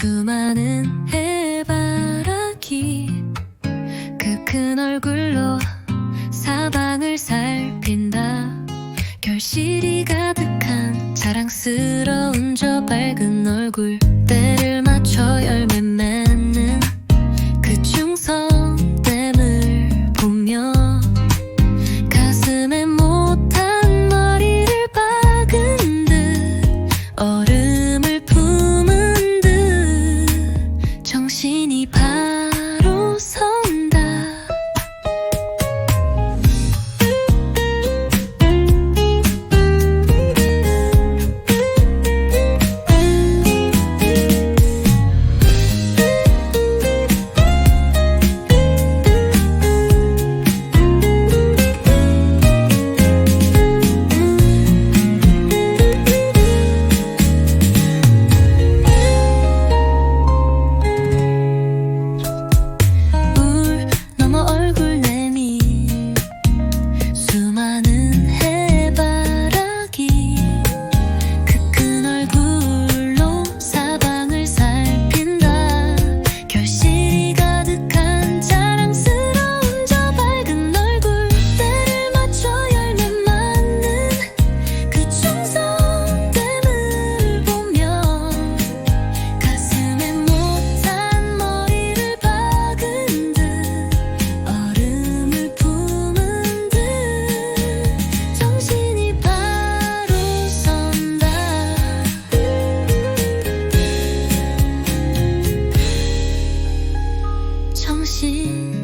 수많은 해바라기. 그 큰 얼굴로 사방을 살핀다. 결실이 가득한 자랑스러운 저 밝은 얼굴. 때를 맞춰 열매 맺 心。